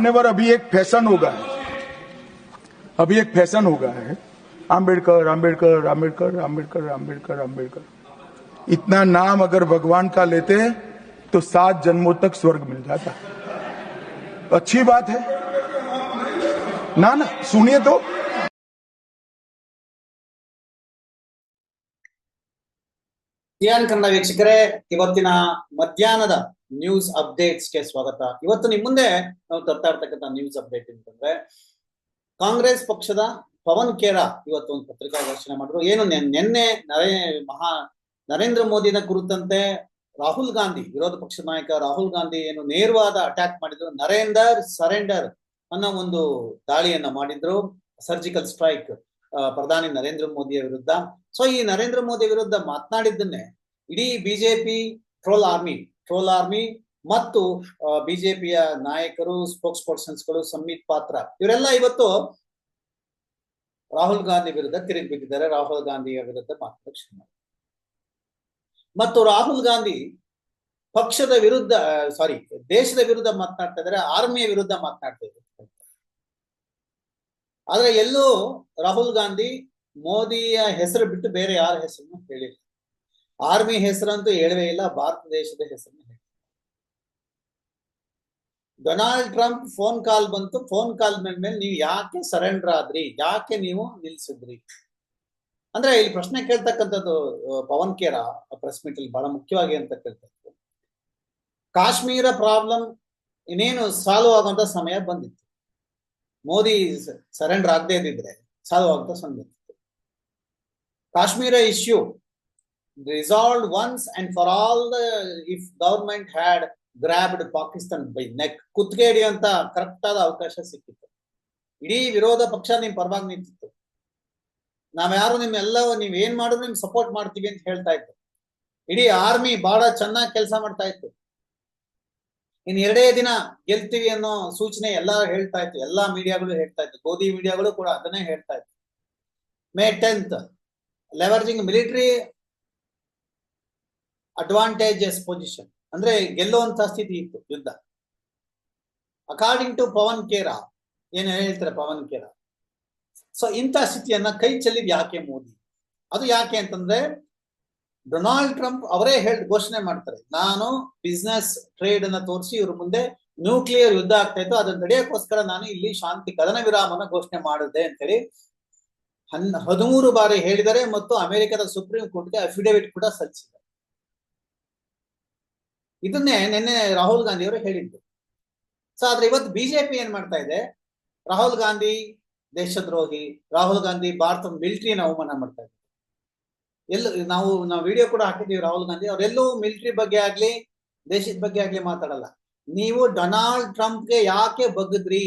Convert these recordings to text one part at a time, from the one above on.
मान्यवर अभी एक फैशन हो गया है अभी एक फैशन हो गया है आम्बेडकर आम्बेडकर आम्बेडकर आम्बेडकर आम्बेडकर आम्बेडकर इतना नाम अगर भगवान का लेते हैं तो सात जन्मों तक स्वर्ग मिल जाता है अच्छी बात है ना ना सुनिए तो ಸಿಯಾನ್ ಕನ್ನಡ ವೀಕ್ಷಕರೇ ಇವತ್ತಿನ ಮಧ್ಯಾಹ್ನದ ನ್ಯೂಸ್ ಅಪ್ಡೇಟ್ಸ್ಗೆ ಸ್ವಾಗತ. ಇವತ್ತು ನಿಮ್ ಮುಂದೆ ನಾವು ತರ್ತಾ ಇರ್ತಕ್ಕಂಥ ನ್ಯೂಸ್ ಅಪ್ಡೇಟ್ ಅಂತಂದ್ರೆ ಕಾಂಗ್ರೆಸ್ ಪಕ್ಷದ ಪವನ್ ಖೇರ ಇವತ್ತು ಒಂದು ಪತ್ರಿಕಾಗೋಷ್ಠಿನ ಮಾಡಿದ್ರು. ಏನು ನೆನ್- ನಿನ್ನೆ ನರೇ, ಮಹಾ, ನರೇಂದ್ರ ಮೋದಿನ ಕುರಿತಂತೆ ರಾಹುಲ್ ಗಾಂಧಿ, ವಿರೋಧ ಪಕ್ಷದ ನಾಯಕ ರಾಹುಲ್ ಗಾಂಧಿ ಏನು ನೇರವಾದ ಅಟ್ಯಾಕ್ ಮಾಡಿದ್ರು. ನರೇಂದರ್ ಸರೆಂಡರ್ ಅನ್ನೋ ಒಂದು ದಾಳಿಯನ್ನ ಮಾಡಿದ್ರು. ಸರ್ಜಿಕಲ್ ಸ್ಟ್ರೈಕ್ ಪ್ರಧಾನಿ ನರೇಂದ್ರ ಮೋದಿಯ ವಿರುದ್ಧ. ಸೊ ಈ ನರೇಂದ್ರ ಮೋದಿ ವಿರುದ್ಧ ಮಾತನಾಡಿದ್ದನ್ನೇ ಇಡೀ BJP troll army troll army ಮತ್ತು ಬಿಜೆಪಿಯ ನಾಯಕರು ಸ್ಪೋಕ್ಸ್ ಪರ್ಸನ್ಸ್ಗಳು ಸಂಬಿತ್ ಪಾತ್ರ. ಇವರೆಲ್ಲ ಇವತ್ತು ರಾಹುಲ್ ಗಾಂಧಿ ವಿರುದ್ಧ ತಿರುಗಿ ಬಿದ್ದಿದ್ದಾರೆ. ರಾಹುಲ್ ಗಾಂಧಿಯ ವಿರುದ್ಧ ಮಾತಾಡಕ್ಕೆ. ಮತ್ತು ರಾಹುಲ್ ಗಾಂಧಿ ಪಕ್ಷದ ವಿರುದ್ಧ ಸಾರಿ ದೇಶದ ವಿರುದ್ಧ ಮಾತನಾಡ್ತಾ ಇದ್ದಾರೆ, ಆರ್ಮಿಯ ವಿರುದ್ಧ ಮಾತನಾಡ್ತಾ ಇದ್ದಾರೆ. ಆದ್ರೆ ಎಲ್ಲೂ ರಾಹುಲ್ ಗಾಂಧಿ ಮೋದಿಯ ಹೆಸರು ಬಿಟ್ಟು ಬೇರೆ ಯಾರ ಹೆಸರನ್ನು ಹೇಳಿಲ್ಲ. ಆರ್ಮಿ ಹೆಸರಂತೂ ಹೇಳವೇ ಇಲ್ಲ, ಭಾರತ ದೇಶದ ಹೆಸರನ್ನು ಡೊನಾಲ್ಡ್ ಟ್ರಂಪ್ ಫೋನ್ ಕಾಲ್ ಬಂತು, ಫೋನ್ ಕಾಲ್ ಮೇಲೆ ನೀವು ಯಾಕೆ ಸರೆಂಡರ್ ಆದ್ರಿ? ಯಾಕೆ ನೀವು ನಿಲ್ಸಿದ್ರಿ? ಅಂದ್ರೆ ಇಲ್ಲಿ ಪ್ರಶ್ನೆ ಕೇಳ್ತಕ್ಕಂಥದ್ದು ಪವನ್ ಕೇರ ಪ್ರೆಸ್ ಮೀಟ್ ಅಲ್ಲಿ ಬಹಳ ಮುಖ್ಯವಾಗಿ ಅಂತ ಕೇಳ್ತಕ್ಕಂಥದ್ದು. ಕಾಶ್ಮೀರ ಪ್ರಾಬ್ಲಮ್ ಇನ್ನೇನು ಸಾಲ್ವ್ ಆಗುವಂತ ಸಮಯ ಬಂದಿತ್ತು. ಮೋದಿ ಸರೆಂಡರ್ ಆಗದೆ ಇದ್ದಿದ್ರೆ ಸಾಲ್ವ್ ಆಗುವಂತ ಸಮಯ Kashmir issue resolve once and for all the if government had grabbed Pakistan by neck ಕುತ್ತಿಗೆ ಹಿಡಿಯುವಂತ ಕರೆಕ್ಟ್ ಆದ ಅವಕಾಶ ಸಿಕ್ಕಿತ್ತು. ಇಡೀ ವಿರೋಧ ಪಕ್ಷ ನಿಮ್ ಪರವಾಗಿ ನಿಂತಿತ್ತು. ನಾವ್ಯಾರು ನಿಮ್ಮೆಲ್ಲ ನೀವ್ ಏನ್ ಮಾಡಿದ್ರು ನಿಮ್ ಸಪೋರ್ಟ್ ಮಾಡ್ತೀವಿ ಅಂತ ಹೇಳ್ತಾ ಇತ್ತು ಇಡೀ ಆರ್ಮಿ ಬಹಳ ಚೆನ್ನಾಗಿ ಕೆಲಸ ಮಾಡ್ತಾ ಇತ್ತು. ಇನ್ ಎರಡೇ ದಿನ ಗೆಲ್ತೀವಿ ಅನ್ನೋ ಸೂಚನೆ ಎಲ್ಲಾ ಹೇಳ್ತಾ ಇತ್ತು ಎಲ್ಲಾ ಮೀಡಿಯಾಗಳು ಹೇಳ್ತಾ ಇತ್ತು ಗೋಧಿ ಮೀಡಿಯಾಗಳು ಕೂಡ ಅದನ್ನೇ ಹೇಳ್ತಾ ಇತ್ತು May tenth leveraging military advantages position ಅಂದ್ರೆ ಗೆಲ್ಲುವಂತ ಸ್ಥಿತಿ ಇತ್ತು ಯುದ್ಧ. ಅಕಾರ್ಡಿಂಗ್ ಟು ಪವನ್ ಕೇರಾ ಏನ್ ಹೇಳ್ತಾರೆ ಪವನ್ ಕೇರಾ ಸೊ ಇಂಥ ಸ್ಥಿತಿಯನ್ನ ಕೈ ಚೆಲ್ಲಿದ್ ಯಾಕೆ ಮೋದಿ? ಅದು ಯಾಕೆ ಅಂತಂದ್ರೆ ಡೊನಾಲ್ಡ್ ಟ್ರಂಪ್ ಅವರೇ ಹೇಳಿ, ಘೋಷಣೆ ಮಾಡ್ತಾರೆ. ನಾನು ಬಿಸ್ನೆಸ್ ಟ್ರೇಡ್ ಅನ್ನ ತೋರಿಸಿ ಇವ್ರ ಮುಂದೆ ನ್ಯೂಕ್ಲಿಯರ್ ಯುದ್ಧ ಆಗ್ತಾ ಇತ್ತು. ಅದನ್ನ ತಡೆಯೋಕ್ಕೋಸ್ಕರ ನಾನು ಇಲ್ಲಿ ಶಾಂತಿ ಕದನ ವಿರಾಮನ ಘೋಷಣೆ ಮಾಡಿದೆ ಅಂತೇಳಿ ಹನ್, ಹದಿಮೂರು ಬಾರಿ ಹೇಳಿದ್ದಾರೆ ಮತ್ತು ಅಮೆರಿಕದ ಸುಪ್ರೀಂ ಕೋರ್ಟ್ಗೆ ಅಫಿಡವಿಟ್ ಕೂಡ ಸಲ್ಲಿಸಿದ್ದಾರೆ. ಇದನ್ನೇ ನಿನ್ನೆ ರಾಹುಲ್ ಗಾಂಧಿ ಅವರು ಹೇಳಿದ್ದು. ಸೊ ಆದ್ರೆ ಇವತ್ತು ಬಿಜೆಪಿ ಏನ್ ಮಾಡ್ತಾ ಇದೆ? ರಾಹುಲ್ ಗಾಂಧಿ ದೇಶದ್ರೋಹಿ, ರಾಹುಲ್ ಗಾಂಧಿ ಭಾರತ ಮಿಲಿಟರಿನ ಅವಮಾನ ಮಾಡ್ತಾ ಇದೆ. ಎಲ್ಲ, ನಾವು ನಾವು ವಿಡಿಯೋ ಕೂಡ ಹಾಕಿದ್ದೀವಿ ರಾಹುಲ್ ಗಾಂಧಿ, ಅವರೆಲ್ಲೂ ಮಿಲಿಟರಿ ಬಗ್ಗೆ ಆಗ್ಲಿ, ದೇಶದ ಬಗ್ಗೆ ಆಗ್ಲಿ ಮಾತಾಡಲ್ಲ. ನೀವು ಡೊನಾಲ್ಡ್ ಟ್ರಂಪ್ಗೆ ಯಾಕೆ ಬಗ್ಗದ್ರಿ?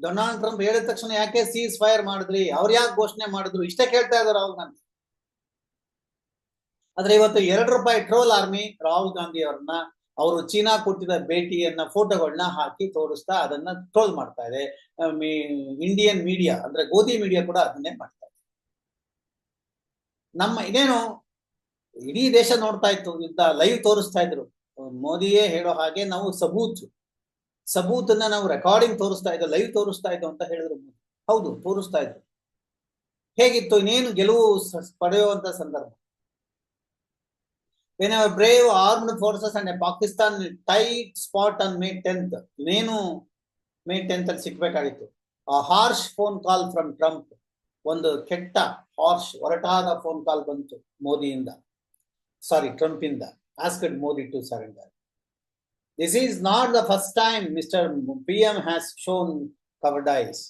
ಡೊನಾಲ್ಡ್ ಟ್ರಂಪ್ ಹೇಳಿದ ತಕ್ಷಣ ಯಾಕೆ ಸೀಸ್ ಫೈರ್ ಮಾಡಿದ್ರಿ? ಅವ್ರು ಯಾಕೆ ಘೋಷಣೆ ಮಾಡಿದ್ರು? ಇಷ್ಟೇ ಕೇಳ್ತಾ ಇದ್ದಾರೆ ರಾಹುಲ್ ಗಾಂಧಿ. ಆದ್ರೆ ಇವತ್ತು ಎರಡು ರೂಪಾಯಿ ಟ್ರೋಲ್ ಆರ್ಮಿ ರಾಹುಲ್ ಗಾಂಧಿ ಅವ್ರನ್ನ ಅವರು ಚೀನಾ ಕೊಟ್ಟಿದ್ದ ಭೇಟಿಯನ್ನ ಫೋಟೋಗಳನ್ನ ಹಾಕಿ ತೋರಿಸ್ತಾ ಅದನ್ನ ಟ್ರೋಲ್ ಮಾಡ್ತಾ ಇದೆ. ಇಂಡಿಯನ್ ಮೀಡಿಯಾ, ಅಂದ್ರೆ ಗೋಧಿ ಮೀಡಿಯಾ ಕೂಡ ಅದನ್ನೇ ಮಾಡ್ತಾ ಇದೆ. ನಮ್ಮ ಇದೇನು ಇಡೀ ದೇಶ ನೋಡ್ತಾ ಇತ್ತು ಯುದ್ಧ ಲೈವ್ ತೋರಿಸ್ತಾ ಇದ್ರು. ಮೋದಿಯೇ ಹೇಳೋ ಹಾಗೆ ನಾವು ಸಬೂತ್ ಸಬೂತ್ ಅನ್ನ ನಾವು ರೆಕಾರ್ಡಿಂಗ್ ತೋರಿಸ್ತಾ ಇದ್ದೋ ಲೈವ್ ತೋರಿಸ್ತಾ ಇದ್ದೋ ಅಂತ ಹೇಳಿದ್ರು ಹೌದು, ತೋರಿಸ್ತಾ ಇದ್ರು. ಹೇಗಿತ್ತು ಇನ್ನೇನು ಗೆಲುವು ಪಡೆಯುವಂತ ಸಂದರ್ಭ? When our brave armed forces and a Pakistan tight spot on May 10th ಇನ್ನೇನು ಮೇ ಟೆಂತ್ ಅಲ್ಲಿ ಸಿಕ್ಬೇಕಾಗಿತ್ತು. ಆ harsh phone call from Trump ಒಂದು ಕೆಟ್ಟ ಹಾರ್ಶ್ ಒರಟಾದ ಫೋನ್ ಕಾಲ್ ಬಂತು ಮೋದಿಯಿಂದ. ಸಾರಿ ಟ್ರಂಪ್ ಇಂದ asked Modi to surrender this is not the first time mister P M has shown cowardice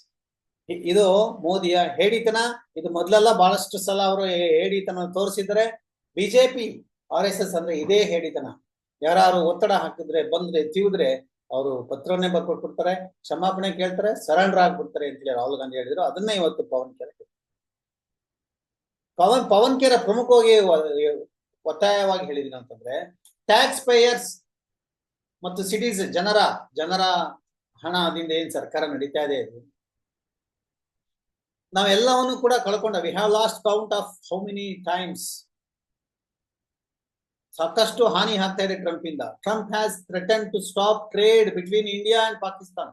ಇದು ಮೋದಿಯ ಹೇಳಿತನ ಇದು ಮೊದಲೆಲ್ಲ ಬಹಳಷ್ಟು ಸಲ ಅವರು ಹೇಡಿತನ ತೋರಿಸಿದರೆ ಬಿಜೆಪಿ ಆರ್ ಎಸ್ ಎಸ್ ಅಂದ್ರೆ ಇದೇ ಹೇಳಿತನ ಯಾರು ಒತ್ತಡ ಹಾಕಿದ್ರೆ, ಬಂದ್ರೆ ತಿವಿದ್ರೆ ಅವರು ಪತ್ರವನ್ನೇ ಬರ್ಕೊಟ್ಬಿಡ್ತಾರೆ, ಕ್ಷಮಾಪಣೆ ಕೇಳ್ತಾರೆ ಸರೆಂಡರ್ ಆಗ್ಬಿಡ್ತಾರೆ ಅಂತ ಹೇಳಿ ರಾಹುಲ್ ಗಾಂಧಿ ಹೇಳಿದ್ರು. ಅದನ್ನೇ ಇವತ್ತು ಪವನ್ ಹೇಳಿದ್ರು. ಪವನ್ ಪವನ್ ಕೇರ ಪ್ರಮುಖವಾಗಿ ಒತ್ತಾಯವಾಗಿ ಹೇಳಿದ್ರು ಅಂತಂದ್ರೆ ಟ್ಯಾಕ್ಸ್ ಪೇಯರ್ಸ್ ಮತ್ತು ಸಿಟೀಸ್ ಜನರ ಜನರ ಹಣದಿಂದ ಏನ್ ಸರ್ಕಾರ ನಡೀತಾ ಇದೆ ಇದು ನಾವೆಲ್ಲವನ್ನು ಕೂಡ ಕಳ್ಕೊಂಡ we have lost count of how many times ಸಾಕಷ್ಟು ಹಾನಿ ಆಗ್ತಾ ಇದೆ ಟ್ರಂಪ್ ಇಂದ Trump has threaten to stop trade between India and Pakistan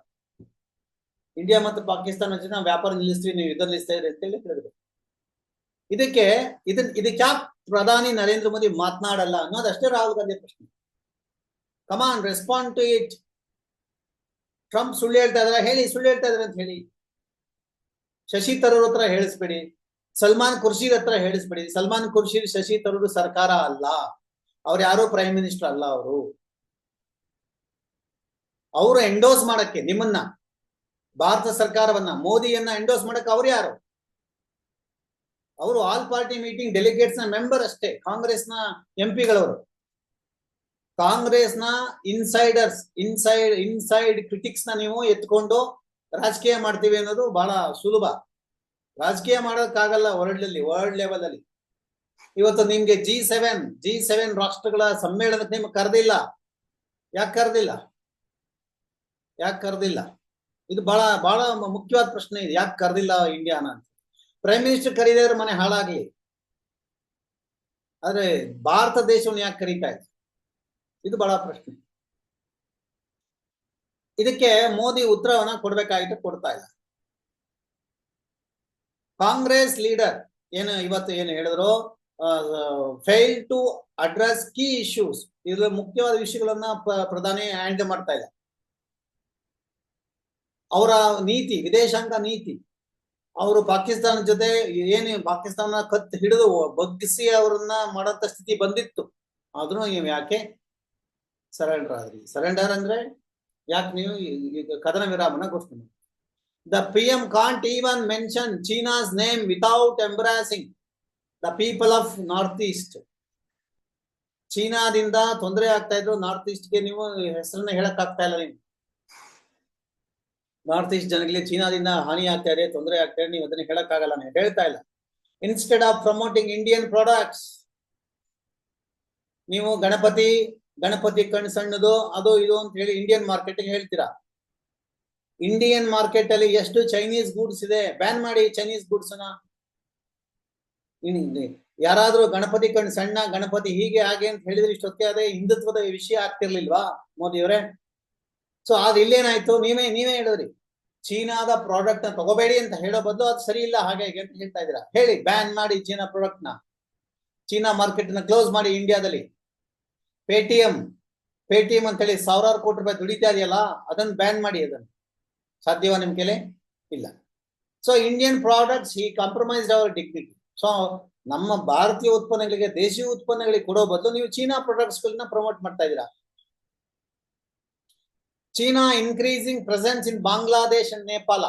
India ಮತ್ತು ಪಾಕಿಸ್ತಾನ ಜೊತೆ ನಾವು ವ್ಯಾಪಾರ ನಿಲ್ಲಿಸ್ತೀವಿ ನೀವು ಯುದ್ಧ ನಿಲ್ಲಿಸ್ತಾ ಇದ್ರೆ ಅಂತ ಹೇಳಿ ಹೇಳಿದ್ರು ಇದಕ್ಕೆ, ಇದನ್, ಇದಕ್ಕೆ ಯಾಕೆ ಪ್ರಧಾನಿ ನರೇಂದ್ರ ಮೋದಿ ಮಾತನಾಡಲ್ಲ ಅನ್ನೋದಷ್ಟೇ ರಾಹುಲ್ ಗಾಂಧಿ ಪ್ರಶ್ನೆ. Come on respond to it Trump ಸುಳ್ಳು ಹೇಳ್ತಾ ಇದ್ರ, ಹೇಳಿ, ಸುಳ್ಳು ಹೇಳ್ತಾ ಇದಾರೆ ಅಂತ ಹೇಳಿ. ಶಶಿ ತರೂರ್ ಹತ್ರ ಹೇಳಿಸ್ಬೇಡಿ. ಸಲ್ಮಾನ್ ಖುರ್ಷಿ ಹತ್ರ ಹೇಳಿಸ್ಬೇಡಿ. ಸಲ್ಮಾನ್ ಖುರ್ಷಿದ್, ಶಶಿ ತರೂರ್ ಸರ್ಕಾರ ಅಲ್ಲ. ಅವ್ರು ಯಾರು ಪ್ರೈಮ್ ಮಿನಿಸ್ಟರ್ ಅಲ್ಲ ಅವರು. ಅವರು ಎಂಡೋಸ್ ಮಾಡಕ್ಕೆ ನಿಮ್ಮನ್ನ, ಭಾರತ ಸರ್ಕಾರವನ್ನ, ಮೋದಿಯನ್ನ ಎಂಡೋಸ್ ಮಾಡಕ್ಕೆ ಅವ್ರು ಯಾರು? ಅವರು ಆಲ್ ಪಾರ್ಟಿ ಮೀಟಿಂಗ್ ಡೆಲಿಗೇಟ್ಸ್ನ ಮೆಂಬರ್ ಅಷ್ಟೇ ಕಾಂಗ್ರೆಸ್ನ ಎಂ ಪಿಗಳವರು ನ ಇನ್ಸೈಡರ್ಸ್ ಇನ್ಸೈಡ್ ಇನ್ಸೈಡ್ ಕ್ರಿಟಿಕ್ಸ್ನ ನೀವು ಎತ್ಕೊಂಡು ರಾಜಕೀಯ ಮಾಡ್ತೀವಿ ಅನ್ನೋದು ಬಹಳ ಸುಲಭ. ರಾಜಕೀಯ ಮಾಡೋಕ್ಕಾಗಲ್ಲ ವರ್ಲ್ಡ್ ಅಲ್ಲಿ ವರ್ಲ್ಡ್ ಲೆವೆಲ್ ಅಲ್ಲಿ. ಇವತ್ತು ನಿಮ್ಗೆ ಜಿ ಸೆವೆನ್ ಜಿ ಸೆವೆನ್ ರಾಷ್ಟ್ರಗಳ ಸಮ್ಮೇಳನಕ್ಕೆ ನಿಮ್ಗೆ ಕರೆದಿಲ್ಲ. ಯಾಕೆ ಕರೆದಿಲ್ಲ? ಯಾಕೆ ಕರೆದಿಲ್ಲ? ಇದು ಬಹಳ ಬಹಳ ಮುಖ್ಯವಾದ ಪ್ರಶ್ನೆ ಇದೆ. ಯಾಕೆ ಕರೆದಿಲ್ಲ ಇಂಡಿಯಾನ ಅಂತ. ಪ್ರೈಮ್ ಮಿನಿಸ್ಟರ್ ಕರೀದಿದ್ರೆ ಮನೆ ಹಾಳಾಗ್ಲಿ. ಆದ್ರೆ ಭಾರತ ದೇಶವನ್ನು ಯಾಕೆ ಕರೀತಾ ಇದೆ ಇದು ಬಹಳ ಪ್ರಶ್ನೆ. ಇದಕ್ಕೆ ಮೋದಿ ಉತ್ತರವನ್ನ ಕೊಡ್ಬೇಕಾಗಿತ್ತು, ಕೊಡ್ತಾ ಇಲ್ಲ. ಕಾಂಗ್ರೆಸ್ ಲೀಡರ್ ಏನು ಇವತ್ತು ಏನು ಹೇಳಿದ್ರು? Fail to address key issues ಇದ್ರ ಮುಖ್ಯವಾದ ವಿಷಯಗಳನ್ನ ಪ್ರಧಾನಿ ಹ್ಯಾಂಡಲ್ ಮಾಡ್ತಾ ಇಲ್ಲ ಅವರ ನೀತಿ, ವಿದೇಶಾಂಗ ನೀತಿ. ಅವರು ಪಾಕಿಸ್ತಾನ ಜೊತೆ ಏನು ಪಾಕಿಸ್ತಾನ ಕತ್ತು ಹಿಡಿದು ಬಗ್ಗಿಸಿ ಅವರನ್ನ ಮಾಡಂತ ಸ್ಥಿತಿ ಬಂದಿತ್ತು. ಆದ್ರೂ ನೀವು ಯಾಕೆ ಸರೆಂಡರ್ ಆದ್ರಿ? ಸರೆಂಡರ್ ಅಂದ್ರೆ ಯಾಕೆ ನೀವು ಈಗ ಕದನ ವಿರಾಮನ ಮಾಡಿ the P M can't even mention China's name without embracing the people of north east ಚೀನಾದಿಂದ ತೊಂದರೆ ಆಗ್ತಾ ಇದ್ರು. ನಾರ್ತ್ ಈಸ್ಟ್ಗೆ ನೀವು ಹೆಸರನ್ನ ಹೇಳಕ್ ಆಗ್ತಾ ಇಲ್ಲ ನೀವು ನಾರ್ತ್ ಈಸ್ಟ್ ಜನಗಳಿಗೆ ಚೀನಾದಿಂದ ಹಾನಿ ಆಗ್ತಾ ಇದೆ, ತೊಂದರೆ ಆಗ್ತಾ ಇದೆ, ನೀವು ಅದನ್ನ ಹೇಳಕ್ ಆಗಲ್ಲ ನೀವು ಹೇಳ್ತಾ ಇಲ್ಲ. Instead of promoting Indian products ನೀವು ಗಣಪತಿ ಗಣಪತಿ ಕಣ್ ಸಣ್ಣದು, ಅದು, ಇದು ಅಂತ ಹೇಳಿ ಇಂಡಿಯನ್ ಮಾರ್ಕೆಟಿಂಗ್ ಹೇಳ್ತೀರಾ? ಇಂಡಿಯನ್ ಮಾರ್ಕೆಟ್ ಅಲ್ಲಿ ಎಷ್ಟು ಚೈನೀಸ್ ಗೂಡ್ಸ್ ಇದೆ? ಬ್ಯಾನ್ ಮಾಡಿ ಚೈನೀಸ್ ಗೂಡ್ಸ್ನ ಇನ್- ಯಾರಾದ್ರೂ ಗಣಪತಿ ಕಣ್, ಸಣ್ಣ ಗಣಪತಿ ಹೀಗೆ ಹಾಗೆ ಅಂತ ಹೇಳಿದ್ರೆ ಇಷ್ಟೊತ್ತೆ ಅದೇ ಹಿಂದುತ್ವದ ವಿಷಯ ಆಗ್ತಿರ್ಲಿಲ್ವಾ ಮೋದಿ ಅವರೇ? ಸೊ ಅದ್ ಇಲ್ಲೇನಾಯ್ತು? ನೀವೇ ನೀವೇ ಹೇಳಿದ್ರಿ. ಚೀನಾದ ಪ್ರಾಡಕ್ಟ್ನ ತಗೋಬೇಡಿ ಅಂತ ಹೇಳೋ ಬದಲು ಅದು ಸರಿ ಇಲ್ಲ ಹಾಗೆ ಅಂತ ಹೇಳ್ತಾ ಇದೀರಾ ಹೇಳಿ ಬ್ಯಾನ್ ಮಾಡಿ ಚೀನಾ ಪ್ರಾಡಕ್ಟ್ನ. ಚೀನಾ ಮಾರ್ಕೆಟ್ನ ಕ್ಲೋಸ್ ಮಾಡಿ ಇಂಡಿಯಾದಲ್ಲಿ. ಪೇಟಿಎಂ ಪೇಟಿಎಂ ಅಂತ ಹೇಳಿ ಸಾವಿರಾರು ಕೋಟಿ ರೂಪಾಯಿ ದುಡಿತಾ ಇದೆಯಲ್ಲ, ಅದನ್ನ ಬ್ಯಾನ್ ಮಾಡಿ ಅದನ್ನು. ಸಾಧ್ಯವಾ ನಿಮ್ ಕೇಳಿ? ಇಲ್ಲ. ಸೊ ಇಂಡಿಯನ್ ಪ್ರಾಡಕ್ಟ್ಸ್ ಈ ಕಾಂಪ್ರಮೈಸ್ಡ್ ಅವರ್ ಡಿಗ್ನಿಟಿ ಸೊ ನಮ್ಮ ಭಾರತೀಯ ಉತ್ಪನ್ನಗಳಿಗೆ, ದೇಶೀಯ ಉತ್ಪನ್ನಗಳಿಗೆ ಕೊಡೋ ಬದಲು ನೀವು ಚೀನಾ ಪ್ರಾಡಕ್ಟ್ಸ್ ಗಳನ್ನ ಪ್ರಮೋಟ್ ಮಾಡ್ತಾ ಇದ್ದೀರಾ? China increasing presence in Bangladesh and Nepal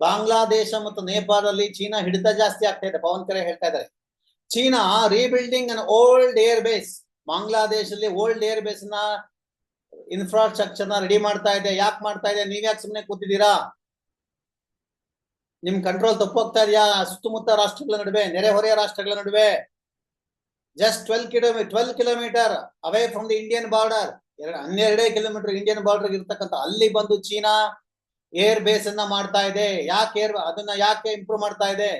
Bangladesh ಮತ್ತು ನೇಪಾಳದಲ್ಲಿ ಚೀನಾ ಹಿಡಿತ ಜಾಸ್ತಿ ಆಗ್ತಾ ಇದೆ. ಪವನ್ ಕರೆ ಹೇಳ್ತಾ ಇದ್ದಾರೆ. China rebuilding an old air base ಬಾಂಗ್ಲಾದೇಶದಲ್ಲಿ ಓಲ್ಡ್ ಏರ್ ಬೇಸ್ನ ಇನ್ಫ್ರಾಸ್ಟ್ರಕ್ಚರ್ನ ರೆಡಿ ಮಾಡ್ತಾ ಇದೆ. ಯಾಕೆ ಮಾಡ್ತಾ ಇದೆ? ನೀವ್ ಯಾಕೆ ಸುಮ್ಮನೆ ಕೂತಿದ್ದೀರಾ? ನಿಮ್ ಕಂಟ್ರೋಲ್ ತಪ್ಪೋಗ್ತಾ ಇದೆಯಾ? ಸುತ್ತಮುತ್ತ ರಾಷ್ಟ್ರಗಳ ನಡುವೆ ನೆರೆಹೊರೆಯ ರಾಷ್ಟ್ರಗಳ ನಡುವೆ. Just twelve kilometre twelve kilometre away from the Indian border ಹನ್ನೆರಡೇ kilometre Indian border ಇರ್ತಕ್ಕಂಥ ಅಲ್ಲಿ ಬಂದು ಚೀನಾ ಏರ್ ಬೇಸ್ ಅನ್ನ ಮಾಡ್ತಾ ಇದೆ. ಯಾಕೆ ಏರ್ ಅದನ್ನ ಯಾಕೆ ಇಂಪ್ರೂವ್ ಮಾಡ್ತಾ ಇದೆ?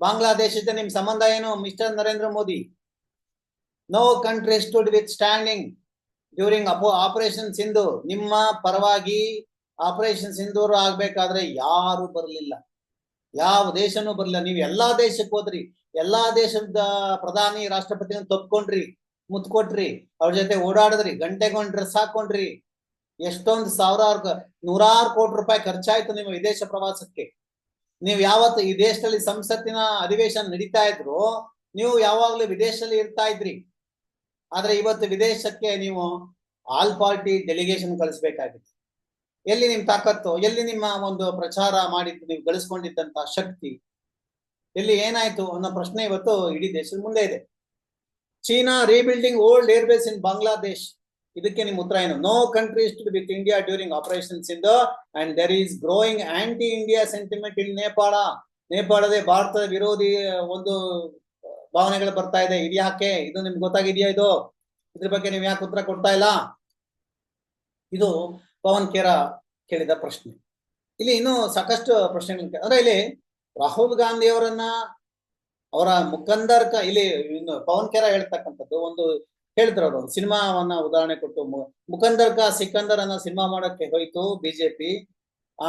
ಬಾಂಗ್ಲಾದೇಶದ ನಿಮ್ ಸಂಬಂಧ ಏನು mister Narendra Modi? No country stood with standing during ಅಪೋ operation Sindhu. ನಿಮ್ಮ ಪರವಾಗಿ ಆಪರೇಷನ್ ಸಿಂಧೂರು ಆಗ್ಬೇಕಾದ್ರೆ ಯಾರು ಬರಲಿಲ್ಲ. ಯಾವ ದೇಶನೂ ಬರಲಿಲ್ಲ. ನೀವು ಎಲ್ಲಾ ದೇಶಕ್ಕೆ ಹೋದ್ರಿ. ಎಲ್ಲಾ ದೇಶದ ಪ್ರಧಾನಿ, ರಾಷ್ಟ್ರಪತಿನ ತಪ್ಕೊಂಡ್ರಿ ಮುತ್ಕೊಟ್ರಿ, ಅವ್ರ ಜೊತೆ ಓಡಾಡಿದ್ರಿ ಗಂಟೆಗೊಂಡ್ ಡ್ರೆಸ್ ಹಾಕೊಂಡ್ರಿ ಎಷ್ಟೊಂದು ಸಾವಿರಾರು ನೂರಾರು ಕೋಟಿ ರೂಪಾಯಿ ಖರ್ಚಾಯ್ತು ನಿಮ್ಮ ವಿದೇಶ ಪ್ರವಾಸಕ್ಕೆ. ನೀವು ಯಾವತ್ತು ಈ ದೇಶದಲ್ಲಿ ಸಂಸತ್ತಿನ ಅಧಿವೇಶನ ನಡೀತಾ ಇದ್ರು, ನೀವು ಯಾವಾಗ್ಲೂ ವಿದೇಶದಲ್ಲಿ ಇರ್ತಾ ಇದ್ರಿ. ಆದ್ರೆ ಇವತ್ತು ವಿದೇಶಕ್ಕೆ ನೀವು ಆಲ್ ಪಾರ್ಟಿ ಡೆಲಿಗೇಷನ್ ಕಳಿಸ್ಬೇಕಾಗಿತ್ತು. ಎಲ್ಲಿ ನಿಮ್ ತಾಕತ್ತು, ಎಲ್ಲಿ ನಿಮ್ಮ ಒಂದು ಪ್ರಚಾರ ಮಾಡಿದ್ದು ನೀವು ಗಳಿಸ್ಕೊಂಡಿದ್ದಂತ ಶಕ್ತಿ? ಎಲ್ಲಿ ಏನಾಯ್ತು ಅನ್ನೋ ಪ್ರಶ್ನೆ ಇವತ್ತು ಇಡೀ ದೇಶದ ಮುಂದೆ ಇದೆ. China rebuilding old air base in Bangladesh. ಇದಕ್ಕೆ ನಿಮ್ ಉತ್ತರ ಏನು? No countries to with India during operations in and there is growing anti India sentiment in Nepal. ನೇಪಾಳದೇ ಭಾರತದ ವಿರೋಧಿ ಒಂದು ಭಾವನೆಗಳು ಬರ್ತಾ ಇದೆ. ಇದು ಯಾಕೆ? ಇದು ನಿಮ್ಗೆ ಗೊತ್ತಾಗಿದೆಯಾ ಇದು? ಇದ್ರ ಬಗ್ಗೆ ನೀವು ಯಾಕೆ ಉತ್ತರ ಕೊಡ್ತಾ ಇಲ್ಲ? ಇದು ಪವನ್ ಕೇರ ಕೇಳಿದ ಪ್ರಶ್ನೆ. ಇಲ್ಲಿ ಇನ್ನೂ ಸಾಕಷ್ಟು ಪ್ರಶ್ನೆಗಳು ಅಂದ್ರೆ ಇಲ್ಲಿ ರಾಹುಲ್ ಗಾಂಧಿ ಅವರನ್ನ ಅವರ ಮುಖಂದರ್ಕ ಇಲ್ಲಿ ಇನ್ನು ಪವನ್ ಕೇರ ಹೇಳ್ತಕ್ಕಂಥದ್ದು ಒಂದು ಹೇಳಿದ್ರು ಅವರು. ಒಂದು ಸಿನಿಮಾವನ್ನ ಉದಾಹರಣೆ ಕೊಟ್ಟು ಮುಖಂದರ್ಕ ಸಿಕಂದರ್ ಅನ್ನ ಸಿನಿಮಾ ಮಾಡಕ್ಕೆ ಹೋಯ್ತು ಬಿಜೆಪಿ. ಆ,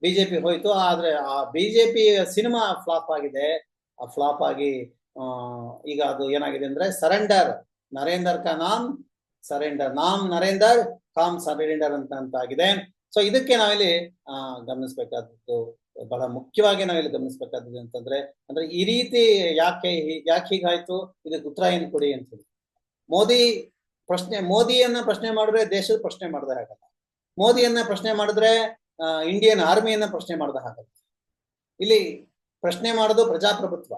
ಬಿಜೆಪಿ ಹೋಯ್ತು, ಆದ್ರೆ ಆ ಬಿಜೆಪಿ ಸಿನಿಮಾ ಫ್ಲಾಪ್ ಆಗಿದೆ. ಆ ಫ್ಲಾಪ್ ಆಗಿ ಈಗ ಅದು ಏನಾಗಿದೆ ಅಂದ್ರೆ ಸರೆಂಡರ್ ನರೇಂದರ್ ಕ ನಾಮ್, ಸರೆಂಡರ್ ನಾಮ್ ನರೇಂದರ್ ಕಾಮ್ ಸರೆಂಡರ್ ಅಂತ ಆಗಿದೆ ಸೊ ಇದಕ್ಕೆ ನಾವಿಲ್ಲಿ, ಆ, ಗಮನಿಸಬೇಕಾದದ್ದು, ಬಹಳ ಮುಖ್ಯವಾಗಿ ನಾವಿಲ್ಲಿ ಗಮನಿಸಬೇಕಾದದ್ದು ಅಂತಂದ್ರೆ, ಅಂದ್ರೆ ಈ ರೀತಿ ಯಾಕೆ ಯಾಕೆ ಹೀಗಾಯ್ತು? ಇದಕ್ಕೆ ಉತ್ತರ ಏನು ಕೊಡಿ ಅಂತ ಮೋದಿ ಪ್ರಶ್ನೆ, ಮೋದಿಯನ್ನ ಪ್ರಶ್ನೆ ಮಾಡಿದ್ರೆ ದೇಶದ ಪ್ರಶ್ನೆ ಮಾಡ್ದೆ ಹಾಗಲ್ಲ ಮೋದಿಯನ್ನ ಪ್ರಶ್ನೆ ಮಾಡಿದ್ರೆ ಇಂಡಿಯನ್ ಆರ್ಮಿಯನ್ನ ಪ್ರಶ್ನೆ ಮಾಡ್ದೆ ಹಾಗಲ್ಲ ಇಲ್ಲಿ ಪ್ರಶ್ನೆ ಮಾಡೋದು ಪ್ರಜಾಪ್ರಭುತ್ವ.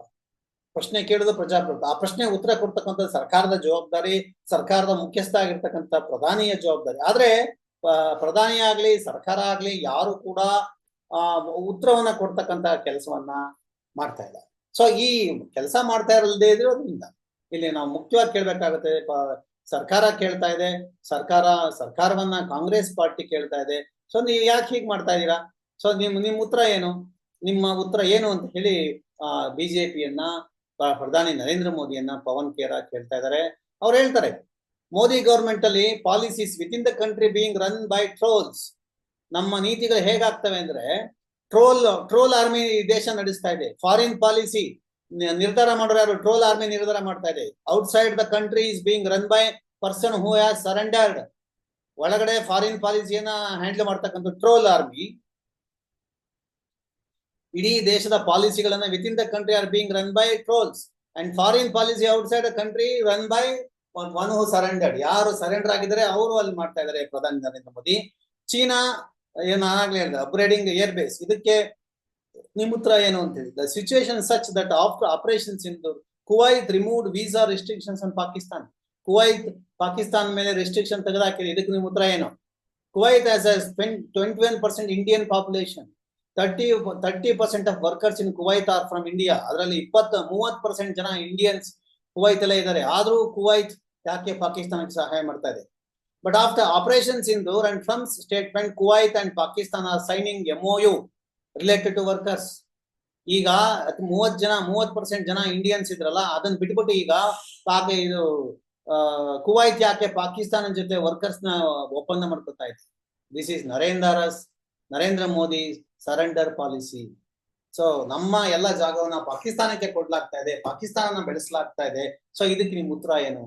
ಪ್ರಶ್ನೆ ಕೇಳಿದ ಪ್ರಜಾಪ್ರಭುತ್ವ. ಆ ಪ್ರಶ್ನೆ ಉತ್ತರ ಕೊಡ್ತಕ್ಕಂಥ ಸರ್ಕಾರದ ಜವಾಬ್ದಾರಿ, ಸರ್ಕಾರದ ಮುಖ್ಯಸ್ಥ ಆಗಿರ್ತಕ್ಕಂಥ ಪ್ರಧಾನಿಯ ಜವಾಬ್ದಾರಿ. ಆದ್ರೆ ಪ್ರಧಾನಿ ಆಗ್ಲಿ, ಸರ್ಕಾರ ಆಗ್ಲಿ, ಯಾರು ಕೂಡ, ಆ, ಉತ್ತರವನ್ನ ಕೊಡ್ತಕ್ಕಂತ ಕೆಲಸವನ್ನ ಮಾಡ್ತಾ ಇಲ್ಲ. ಸೊ, ಈ ಕೆಲಸ ಮಾಡ್ತಾ ಇರಲ್ದೇ ಇರೋದ್ರಿಂದ ಇಲ್ಲಿ ನಾವು ಮುಖ್ಯವಾಗಿ ಕೇಳ್ಬೇಕಾಗುತ್ತೆ ಸರ್ಕಾರ ಕೇಳ್ತಾ ಇದೆ, ಸರ್ಕಾರ, ಸರ್ಕಾರವನ್ನ ಕಾಂಗ್ರೆಸ್ ಪಾರ್ಟಿ ಕೇಳ್ತಾ ಇದೆ. ಸೊ, ನೀವು ಯಾಕೆ ಹೀಗೆ ಮಾಡ್ತಾ ಇದ್ದೀರಾ? ಸೊ, ನಿಮ್ ನಿಮ್ ಉತ್ತರ ಏನು? ನಿಮ್ಮ ಉತ್ತರ ಏನು ಅಂತ ಹೇಳಿ, ಆ, ಬಿಜೆಪಿಯನ್ನ ಪ್ರಧಾನಿ ನರೇಂದ್ರ ಮೋದಿಯನ್ನ ಪವನ್ ಕೇರಾ ಕೇಳ್ತಾ ಇದ್ದಾರೆ ಅವ್ರು ಹೇಳ್ತಾರೆ, ಮೋದಿ ಗೌರ್ಮೆಂಟ್ ಅಲ್ಲಿ policies within the country being run by trolls ನಮ್ಮ ನೀತಿಗಳು ಹೇಗಾಗ್ತವೆ ಅಂದ್ರೆ ಟ್ರೋಲ್ ಟ್ರೋಲ್ ಆರ್ಮಿ ದೇಶ ನಡೆಸ್ತಾ ಇದೆ. ಫಾರಿನ್ ಪಾಲಿಸಿ ನಿರ್ಧಾರ ಮಾಡೋರು ಯಾರು? ಟ್ರೋಲ್ ಆರ್ಮಿ ನಿರ್ಧಾರ ಮಾಡ್ತಾ ಇದೆ. Outside the country is being run by person who has surrendered ಒಳಗಡೆ ಫಾರಿನ್ ಪಾಲಿಸಿಯನ್ನ ಹ್ಯಾಂಡಲ್ ಮಾಡ್ತಕ್ಕಂಥ ಟ್ರೋಲ್ ಆರ್ಮಿ ಇಡೀ ದೇಶದ ಪಾಲಿಸಿಗಳನ್ನ within the country are being run by trolls and foreign policy outside the country run by one who surrendered ಯಾರು surrender ಆಗಿದ್ರೆ ಅವರು ಅಲ್ಲಿ ಮಾಡ್ತಾ ಇದ್ದಾರೆ ಪ್ರಧಾನಿ ನರೇಂದ್ರ ಮೋದಿ. ಚೀನಾ, ಏನು ಆಗ್ಲೇ ಹೇಳಿದೆ ಅಪ್ಗ್ರೇಡಿಂಗ್ ಏರ್ ಬೇಸ್ ಇದಕ್ಕೆ ನಿಮ್ಮ ಉತ್ತರ ಏನು ಅಂತ the situation such that after operations in Kuwait removed visa restrictions on Pakistan Kuwait Pakistan ಮೇಲೆ ರೆಸ್ಟ್ರಿಕ್ಷನ್ ತೆಗೆದಾಕಿದೆ ಇದಕ್ಕೆ ನಿಮ್ಮ ಉತ್ತರ ಏನು? Kuwait as twenty one percent Indian population thirty thirty percent of workers in Kuwait are from India ಅದರಲ್ಲಿ ಇಪ್ಪತ್ತ ಮೂವತ್ percent ಜನ ಇಂಡಿಯನ್ಸ್ ಕುವೈತ್ ಎಲ್ಲ ಇದ್ದಾರೆ. ಆದರೂ ಕುವೈತ್ ಯಾಕೆ ಪಾಕಿಸ್ತಾನಕ್ಕೆ ಸಹಾಯ ಮಾಡ್ತಾ ಇದೆ? But after operation Sindoor and from statement Kuwait and Pakistan signing MOU related to workers ಈಗ ಮೂವತ್ ಜನ ಮೂವತ್ ಪರ್ಸೆಂಟ್ ಜನ ಇಂಡಿಯನ್ಸ್ ಇದ್ರಲ್ಲ, ಅದನ್ನ ಬಿಟ್ಬಿಟ್ಟು ಈಗ ಪಾಕ ಇದು ಕುವೈತ್ ಯಾಕೆ ಪಾಕಿಸ್ತಾನ ಜೊತೆ ವರ್ಕರ್ಸ್ನ ಒಪ್ಪಂದ ಮಾಡ್ಕೊತಾ ಇದೆ? This is Narendra Narendra Modi surrender policy so ನಮ್ಮ ಎಲ್ಲ ಜಾಗವನ್ನ ಪಾಕಿಸ್ತಾನಕ್ಕೆ ಕೊಡ್ಲಾಗ್ತಾ ಇದೆ ಪಾಕಿಸ್ತಾನ ಬೆಳೆಸಲಾಗ್ತಾ ಇದೆ. ಸೊ ಇದಕ್ಕೆ ನಿಮ್ ಉತ್ತರ ಏನು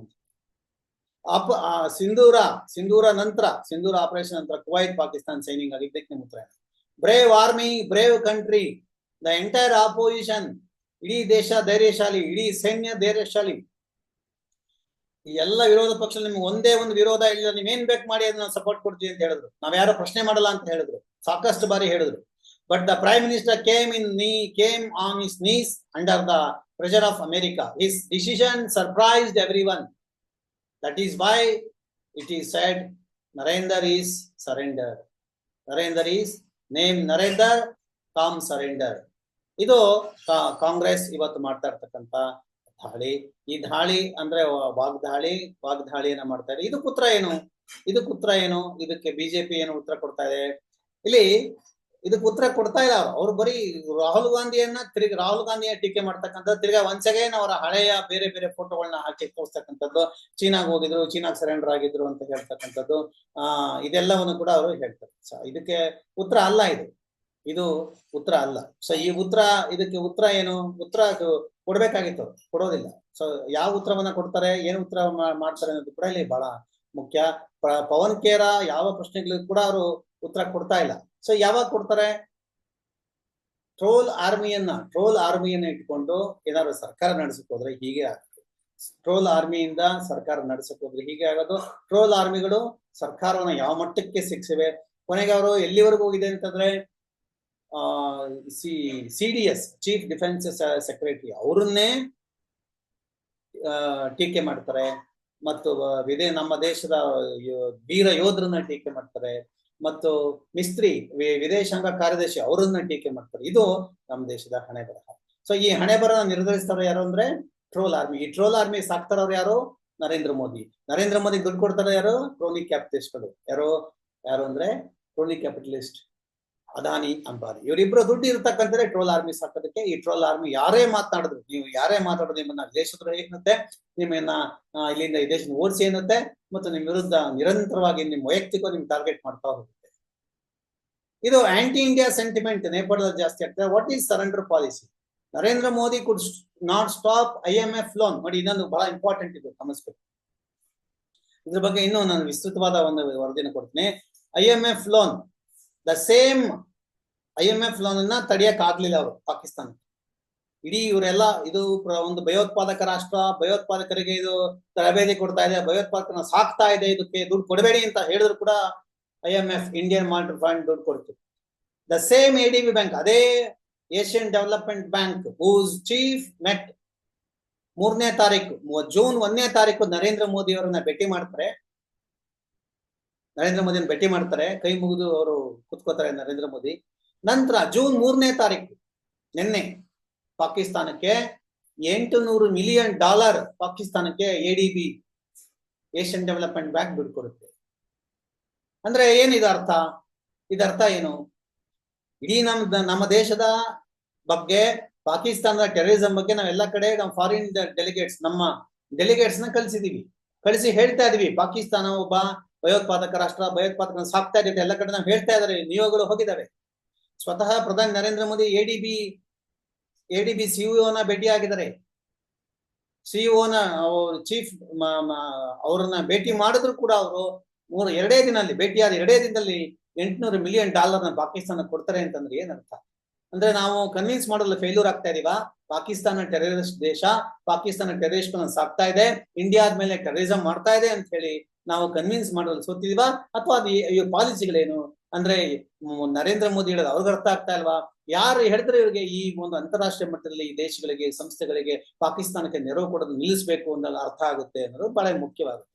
ಅಪ್ ಆ, ಸಿಂಧೂರ ಸಿಂಧೂರ ನಂತರ ಸಿಂಧೂರ ಆಪರೇಷನ್ ನಂತರ ಕುವೈತ್ ಪಾಕಿಸ್ತಾನ್ ಸೈನಿಂಗ್ ಆಗಿದ್ದಕ್ಕೆ ನಿಮ್ ಉತ್ತರ brave army brave country the entire opposition ಇಡೀ ದೇಶ ಧೈರ್ಯಶಾಲಿ ಇಡೀ ಸೈನ್ಯ ಧೈರ್ಯಶಾಲಿ. ಈ ಎಲ್ಲ ವಿರೋಧ ಪಕ್ಷ ನಿಮ್ಗೆ ಒಂದೇ ಒಂದು ವಿರೋಧ ಇಲ್ಲ ನೀವೇನ್ ಬೇಕು ಮಾಡಿ ಅದನ್ನ ಸಪೋರ್ಟ್ ಕೊಡ್ತೀವಿ ಅಂತ ಹೇಳಿದ್ರು. ನಾವ್ ಯಾರು ಪ್ರಶ್ನೆ ಮಾಡಲ್ಲ ಅಂತ ಹೇಳಿದ್ರು. ಸಾಕಷ್ಟು ಬಾರಿ ಹೇಳಿದ್ರು. The prime minister came in knee came on is knees under the pressure of America his decision surprised everyone that is why it is said Narender is surrender Narender is name Narender calm surrender ಇದು ಕಾಂಗ್ರೆಸ್ ಇವತ್ತು ಮಾಡ್ತಾ ಇರ್ತಕ್ಕಂತ ದಾಳಿ. ಈ ದಾಳಿ ಅಂದ್ರೆ ವಾಗ್ದಾಳಿ, ವಾಗ್ದಾಳಿಯನ್ನ ಮಾಡ್ತಾ ಇದೆ. ಉತ್ತರ ಏನು? ಇದು ಕುತ್ರ ಏನು? ಇದಕ್ಕೆ ಬಿಜೆಪಿ ಏನು ಉತ್ತರ ಕೊಡ್ತಾ ಇದೆ? ಇಲ್ಲಿ ಇದಕ್ಕೆ ಉತ್ತರ ಕೊಡ್ತಾ ಇಲ್ಲ ಅವ್ರು. ಬರೀ ರಾಹುಲ್ ಗಾಂಧಿಯನ್ನ ತಿರ್ಗಿ ರಾಹುಲ್ ಗಾಂಧಿಯ ಟೀಕೆ ಮಾಡ್ತಕ್ಕಂಥ ತಿರ್ಗಾ ಒಂದ್ ಸೆಕೆಂಡ್ ಅವರ ಹಳೆಯ ಬೇರೆ ಬೇರೆ ಫೋಟೋಗಳನ್ನ ಹಾಕಿ ತೋರಿಸ್ತಕ್ಕಂಥದ್ದು, ಚೀನಾಗ್ ಹೋಗಿದ್ರು, ಚೀನಾಗ್ ಸರೆಂಡರ್ ಆಗಿದ್ರು ಅಂತ ಹೇಳ್ತಕ್ಕಂಥದ್ದು, ಆ, ಇದೆಲ್ಲವನ್ನು ಕೂಡ ಅವರು ಹೇಳ್ತಾರೆ. ಸೊ ಇದಕ್ಕೆ ಉತ್ತರ ಅಲ್ಲ ಇದು. ಇದು ಉತ್ತರ ಅಲ್ಲ. ಸೊ ಈ ಉತ್ತರ, ಇದಕ್ಕೆ ಉತ್ತರ ಏನು? ಉತ್ತರ ಕೊಡ್ಬೇಕಾಗಿತ್ತು. ಕೊಡೋದಿಲ್ಲ. ಸೊ ಯಾವ ಉತ್ತರವನ್ನ ಕೊಡ್ತಾರೆ, ಏನು ಉತ್ತರ ಮಾಡ್ತಾರೆ ಅನ್ನೋದು ಕೂಡ ಇಲ್ಲಿ ಬಹಳ ಮುಖ್ಯ. ಪವನ್ ಕೇರ ಯಾವ ಪ್ರಶ್ನೆಗಳಿಗೂ ಕೂಡ ಅವರು ಉತ್ತರ ಕೊಡ್ತಾ ಇಲ್ಲ. ಸೊ ಯಾವಾಗ ಕೊಡ್ತಾರೆ? ಟ್ರೋಲ್ ಆರ್ಮಿಯನ್ನ ಟ್ರೋಲ್ ಆರ್ಮಿಯನ್ನ ಇಟ್ಕೊಂಡು ಏನಾದ್ರು ಸರ್ಕಾರ ನಡೆಸಕ್ ಹೋದ್ರೆ ಹೀಗೆ ಆಗುತ್ತೆ. ಟ್ರೋಲ್ ಆರ್ಮಿಯಿಂದ ಸರ್ಕಾರ ನಡೆಸಕ್ ಹೋದ್ರೆ ಹೀಗೆ ಆಗೋದು. ಟ್ರೋಲ್ ಆರ್ಮಿಗಳು ಸರ್ಕಾರವನ್ನ ಯಾವ ಮಟ್ಟಕ್ಕೆ ಸಿಕ್ಸಿವೆ ಕೊನೆಗೆ ಅವರು ಎಲ್ಲಿವರೆಗೂ ಹೋಗಿದೆ ಅಂತಂದ್ರೆ, ಆ, C C D S chief defence secretary ಅವರನ್ನೇ ಟೀಕೆ ಮಾಡ್ತಾರೆ. ಮತ್ತು ಇದೇ ನಮ್ಮ ದೇಶದ ವೀರ ಯೋಧರನ್ನ ಟೀಕೆ ಮಾಡ್ತಾರೆ. ಮತ್ತು ಮಿಸ್ತ್ರಿ ವಿದೇಶಾಂಗ ಕಾರ್ಯದರ್ಶಿ ಅವರನ್ನ ಟೀಕೆ ಮಾಡ್ತಾರೆ. ಇದು ನಮ್ಮ ದೇಶದ ಹಣೆ ಬರಹ. ಸೊ ಈ ಹಣೆ ಬರಹ ನಿರ್ಧರಿಸ್ತಾರೆ ಯಾರು ಅಂದ್ರೆ ಟ್ರೋಲ್ ಆರ್ಮಿ ಈ ಟ್ರೋಲ್ ಆರ್ಮಿ ಸಾಕ್ತಾರವ್ರು ಯಾರು? ನರೇಂದ್ರ ಮೋದಿ. ನರೇಂದ್ರ ಮೋದಿ ದುಡ್ಡು ಕೊಡ್ತಾರೆ ಯಾರು? ಕ್ರೋನಿ ಕ್ಯಾಪಿಟಲಿಸ್ಟ್ಗಳು ಯಾರು? ಯಾರು ಅಂದ್ರೆ ಟ್ರೋಲಿ ಕ್ಯಾಪಿಟಲಿಸ್ಟ್ ಅದಾನಿ ಅಂಬಾನಿ. ಇವರಿಬ್ರು ದುಡ್ಡು ಇರ್ತಕ್ಕಂಥದ್ದೇ ಟ್ರೋಲ್ ಆರ್ಮಿ ಸಾಕೋದಕ್ಕೆ ಈ ಟ್ರೋಲ್ ಆರ್ಮಿ ಯಾರೇ ಮಾತನಾಡಿದ್ರು ನೀವು ಯಾರೇ ಮಾತಾಡೋದು ನಿಮ್ಮನ್ನ ದೇಶದ ಏನತ್ತೆ ನಿಮ್ಮನ್ನ ಇಲ್ಲಿಂದ ಈ ದೇಶನ ಓಡಿಸಿ ಏನತ್ತೆ ಮತ್ತು ನಿಮ್ಮ ವಿರುದ್ಧ ನಿರಂತರವಾಗಿ ನಿಮ್ಮ ವೈಯಕ್ತಿಕ ನಿಮ್ಗೆ ಟಾರ್ಗೆಟ್ ಮಾಡ್ತಾ ಹೋಗುತ್ತೆ. ಇದು ಆಂಟಿ ಇಂಡಿಯಾ ಸೆಂಟಿಮೆಂಟ್ ನೇಪಾಳದಲ್ಲಿ ಜಾಸ್ತಿ ಆಗ್ತದೆ what is surrender policy Narendra Modi could not stop I M F loan ನೋಡಿ, ಇನ್ನೊಂದು ಬಹಳ ಇಂಪಾರ್ಟೆಂಟ್ ಇದು ಗಮನಿಸ್ಬೇಕು ಇದ್ರ ಬಗ್ಗೆ ಇನ್ನೂ ನಾನು ವಿಸ್ತೃತವಾದ ಒಂದು ವರದಿನ ಕೊಡ್ತೀನಿ. I M F loan the same I M F loan ಅನ್ನ ತಡೆಯಕ್ ಆಗ್ಲಿಲ್ಲ ಅವರು ಪಾಕಿಸ್ತಾನ. ಇಡೀ ಇವರೆಲ್ಲ ಇದು ಒಂದು ಭಯೋತ್ಪಾದಕ ರಾಷ್ಟ್ರ, ಭಯೋತ್ಪಾದಕರಿಗೆ ಇದು ತರಬೇತಿ ಕೊಡ್ತಾ ಇದೆ ಭಯೋತ್ಪಾದಕನ ಸಾಕ್ತಾ ಇದೆ, ಇದಕ್ಕೆ ದುಡ್ಡು ಕೊಡಬೇಡಿ ಅಂತ ಹೇಳಿದ್ರು ಕೂಡ I M F Indian monetary fund ದುಡ್ಡು ಕೊಡ್ತು. The same A D B bank ಅದೇ Asian development bank whose chief met ಮೂರನೇ ತಾರೀಕು ಜೂನ್ ಒಂದನೇ ತಾರೀಕು ನರೇಂದ್ರ ಮೋದಿ ಅವರನ್ನ ಭೇಟಿ ಮಾಡ್ತಾರೆ. ನರೇಂದ್ರ ಮೋದಿನ ಭೇಟಿ ಮಾಡ್ತಾರೆ, ಕೈ ಮುಗಿದು ಅವರು ಕುತ್ಕೋತಾರೆ ನರೇಂದ್ರ ಮೋದಿ. ನಂತರ ಜೂನ್ ಮೂರನೇ ತಾರೀಕು, ನಿನ್ನೆ ಪಾಕಿಸ್ತಾನಕ್ಕೆ ಎಂಟು ನೂರು ಮಿಲಿಯನ್ ಡಾಲರ್ ಪಾಕಿಸ್ತಾನಕ್ಕೆ A D B, Asian development bank ಬಿಡ್ಕೊಡುತ್ತೆ ಕೊಡುತ್ತೆ. ಅಂದ್ರೆ ಏನ್ ಅರ್ಥ? ಇದರ್ಥ ಏನು? ಇಡೀ ನಮ್ಮ ನಮ್ಮ ದೇಶದ ಬಗ್ಗೆ, ಪಾಕಿಸ್ತಾನದ ಟೆರರಿಸಂ ಬಗ್ಗೆ ನಾವೆಲ್ಲ ಕಡೆ ನಮ್ಮ ಫಾರಿನ್ ಡೆಲಿಗೇಟ್ಸ್ ನಮ್ಮ ಡೆಲಿಗೇಟ್ಸ್ನ ಕಳಿಸಿದೀವಿ. ಕಳಿಸಿ ಹೇಳ್ತಾ ಇದೀವಿ, ಪಾಕಿಸ್ತಾನ ಒಬ್ಬ ಭಯೋತ್ಪಾದಕ ರಾಷ್ಟ್ರ, ಭಯೋತ್ಪಾದಕ ಸಾಕ್ತಾ ಇದೆ ಎಲ್ಲ ಕಡೆ ನಾವು ಹೇಳ್ತಾ ಇದ್ದಾರೆ. ನಿಯೋಗಗಳು ಹೋಗಿದ್ದಾವೆ. ಸ್ವತಃ ಪ್ರಧಾನಿ Narendra Modi A D B A D B ಸಿಇಒನ ಭೇಟಿ ಆಗಿದ್ದಾರೆ. ಸಿಇಒನ ಚೀಫ್ ಅವ್ರನ್ನ ಭೇಟಿ ಮಾಡಿದ್ರು ಕೂಡ ಅವರು ಮೂರು, ಎರಡೇ ದಿನಲ್ಲಿ ಭೇಟಿಯಾದ ಎರಡೇ ದಿನದಲ್ಲಿ ಎಂಟುನೂರು ಮಿಲಿಯನ್ ಡಾಲರ್ನ ಪಾಕಿಸ್ತಾನ ಕೊಡ್ತಾರೆ ಅಂತಂದ್ರೆ ಏನರ್ಥ? ಅಂದ್ರೆ ನಾವು ಕನ್ವಿನ್ಸ್ ಮಾಡಲು ಫೇಲ್ಯೂರ್ ಆಗ್ತಾ ಇದೀವ. ಪಾಕಿಸ್ತಾನ ಟೆರರಿಸ್ಟ್ ದೇಶ, ಪಾಕಿಸ್ತಾನ ಟೆರರಿಸ್ಟ್ ಸಾಕ್ತಾ ಇದೆ. ಇಂಡಿಯಾದ ಮೇಲೆ ಟೆರರಿಸಂ ಮಾಡ್ತಾ ಇದೆ ಅಂತ ಹೇಳಿ ನಾವು ಕನ್ವಿನ್ಸ್ ಮಾಡಲು ಸೋತಿದೀವಾ? ಅಥವಾ ಅದು ಇವ್ರ ಪಾಲಿಸಿಗಳೇನು ಅಂದ್ರೆ ನರೇಂದ್ರ ಮೋದಿ ಹೇಳೋದು ಅವ್ರಿಗೆ ಅರ್ಥ ಆಗ್ತಾ ಇಲ್ವಾ? ಯಾರು ಹೇಳಿದ್ರೆ ಇವರಿಗೆ ಈ ಒಂದು ಅಂತಾರಾಷ್ಟ್ರೀಯ ಮಟ್ಟದಲ್ಲಿ ಈ ದೇಶಗಳಿಗೆ, ಸಂಸ್ಥೆಗಳಿಗೆ ಪಾಕಿಸ್ತಾನಕ್ಕೆ ನೆರವು ಕೊಡೋದು ನಿಲ್ಲಿಸಬೇಕು ಅನ್ನೋದು ಅರ್ಥ ಆಗುತ್ತೆ ಅನ್ನೋದು ಬಹಳ ಮುಖ್ಯವಾಗುತ್ತೆ.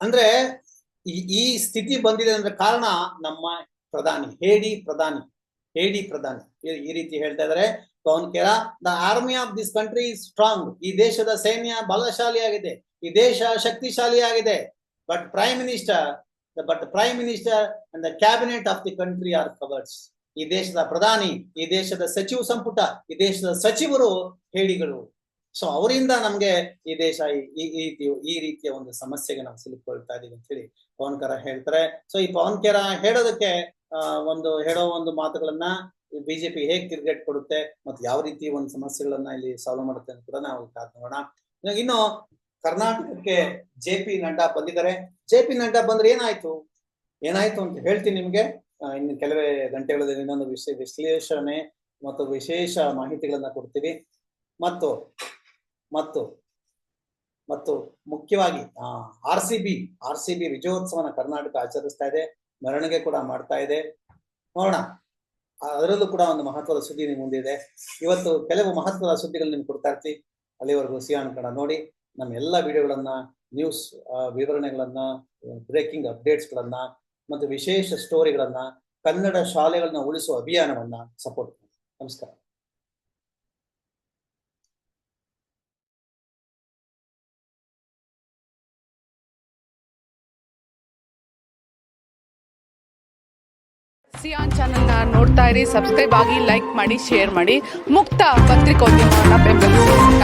ಅಂದ್ರೆ, ಈ ಸ್ಥಿತಿ ಬಂದಿದೆ ಅಂದ್ರೆ ಕಾರಣ ನಮ್ಮ ಪ್ರಧಾನಿ, ಹೇಡಿ ಪ್ರಧಾನಿ ಹೇಡಿ ಪ್ರಧಾನಿ. ಈ- ಈ ರೀತಿ ಹೇಳ್ತಾ ಇದಾರೆ. Pawan Khera the army of this country strong ಈ ದೇಶದ ಸೈನ್ಯ ಬಲಶಾಲಿಯಾಗಿದೆ. ಈ ದೇಶ ಶಕ್ತಿಶಾಲಿಯಾಗಿದೆ. But prime minister but prime minister and the cabinet of the country are cowards ಈ ದೇಶದ ಪ್ರಧಾನಿ, ಈ ದೇಶದ ಸಚಿವ ಸಂಪುಟ, ಈ ದೇಶದ ಸಚಿವರು ಹೇಳಿಗಳು. ಸೊ ಅವರಿಂದ ನಮ್ಗೆ ಈ ದೇಶ ಈ- ಈ ಈ ರೀತಿ, ಈ ರೀತಿಯ ಒಂದು ಸಮಸ್ಯೆಗೆ ನಾವು ಸಿಲುಕೊಳ್ತಾ ಇದೀವಿ ಅಂತ ಹೇಳಿ ಪವನ್ ಕರ ಹೇಳ್ತಾರೆ. ಸೊ ಈ ಪವನ್ ಕೆರ ಹೇಳೋದಕ್ಕೆ ಒಂದು, ಹೇಳೋ ಒಂದು ಮಾತುಗಳನ್ನ ಬಿಜೆಪಿ ಹೇಗ್ ತಿರುಗೇಟ್ ಕೊಡುತ್ತೆ ಮತ್ತೆ ಯಾವ ರೀತಿ ಒಂದು ಸಮಸ್ಯೆಗಳನ್ನ ಇಲ್ಲಿ ಸಾಲ್ವ್ ಮಾಡುತ್ತೆ ಅಂತ ಕೂಡ ನಾವು ನೋಡೋಣ. ಇನ್ನು ಕರ್ನಾಟಕಕ್ಕೆ ಜೆ ಪಿ ನಡ್ಡಾ ಬಂದಿದ್ದಾರೆ. ಜೆ ಪಿ ನಡ್ಡಾ ಬಂದ್ರೆ ಏನಾಯ್ತು? ಏನಾಯ್ತು ಅಂತ ಹೇಳ್ತೀನಿ ನಿಮ್ಗೆ. ಇನ್ನು ಕೆಲವೇ ಗಂಟೆಗಳಲ್ಲಿ ಇನ್ನೊಂದು ವಿಷಯ ವಿಶ್ಲೇಷಣೆ ಮತ್ತು ವಿಶೇಷ ಮಾಹಿತಿಗಳನ್ನ ಕೊಡ್ತೀವಿ. ಮತ್ತು ಮತ್ತು ಮತ್ತು ಮುಖ್ಯವಾಗಿ R C B, R C B ವಿಜಯೋತ್ಸವನ Karnataka ಆಚರಿಸ್ತಾ ಇದೆ. ಮೆರವಣಿಗೆ ಕೂಡ ಮಾಡ್ತಾ ಇದೆ. ನೋಡೋಣ. ಅದರಲ್ಲೂ ಕೂಡ ಒಂದು ಮಹತ್ವದ ಸುದ್ದಿ ನಿಮ್ ಮುಂದಿದೆ ಇವತ್ತು ಕೆಲವು ಮಹತ್ವದ ಸುದ್ದಿಗಳು ನಿಮ್ಗೆ ಕೊಡ್ತಾ ಇರ್ತೀವಿ. ಅಲ್ಲಿವರೆಗೂ ಸಿಯಾನ್ ಕಣ ನೋಡಿ. ನಮ್ಮ ಎಲ್ಲ ವಿಡಿಯೋಗಳನ್ನ ನ್ಯೂಸ್ ವಿವರಣೆಗಳನ್ನ ಬ್ರೇಕಿಂಗ್ ಅಪ್ಡೇಟ್ಸ್ಗಳನ್ನ ಮತ್ತು ವಿಶೇಷ ಸ್ಟೋರಿಗಳನ್ನ ಕನ್ನಡ ಶಾಲೆಗಳನ್ನ ಉಳಿಸುವ ಅಭಿಯಾನವನ್ನ ಸಪೋರ್ಟ್ ನಮಸ್ಕಾರ. ಸಿಯಾನ್ ಚಾನಲ್ನ ನೋಡ್ತಾ ಇರಿ ಸಬ್ಸ್ಕ್ರೈಬ್ ಆಗಿ ಲೈಕ್ ಮಾಡಿ ಶೇರ್ ಮಾಡಿ, ಮುಕ್ತ ಪತ್ರಿಕೋದ್ಯಮವನ್ನು ಬೆಂಬಲಿಸಿ.